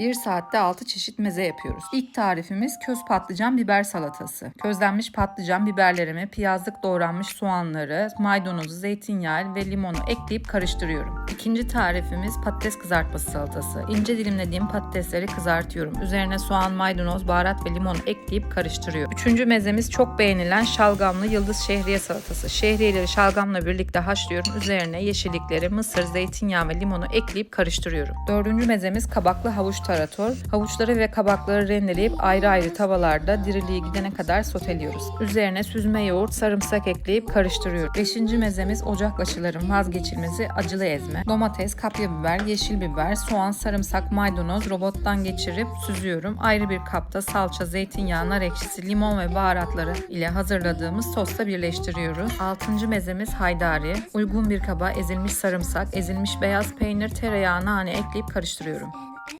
1 saatte 6 çeşit meze yapıyoruz. İlk tarifimiz köz patlıcan biber salatası. Közlenmiş patlıcan biberlerimi, piyazlık doğranmış soğanları, maydanozu, zeytinyağı ve limonu ekleyip karıştırıyorum. İkinci tarifimiz patates kızartması salatası. İnce dilimlediğim patatesleri kızartıyorum. Üzerine soğan, maydanoz, baharat ve limonu ekleyip karıştırıyorum. Üçüncü mezemiz çok beğenilen şalgamlı yıldız şehriye salatası. Şehriyeleri şalgamla birlikte haşlıyorum. Üzerine yeşillikleri, mısır, zeytinyağı ve limonu ekleyip karıştırıyorum. Dördüncü mezemiz kabaklı havuç tarator. Havuçları ve kabakları rendeleyip ayrı ayrı tavallarda diriliği gidene kadar soteliyoruz. Üzerine süzme yoğurt, sarımsak ekleyip karıştırıyorum. Beşinci mezemiz ocakbaşıların vazgeçilmezi acılı ezme. Domates, kapya biber, yeşil biber, soğan, sarımsak, maydanoz robottan geçirip süzüyorum. Ayrı bir kapta salça, zeytinyağı, nar ekşisi, limon ve baharatları ile hazırladığımız sosla birleştiriyoruz. Altıncı mezemiz haydari. Uygun bir kaba ezilmiş sarımsak, ezilmiş beyaz peynir, tereyağı, nane ekleyip karıştırıyorum.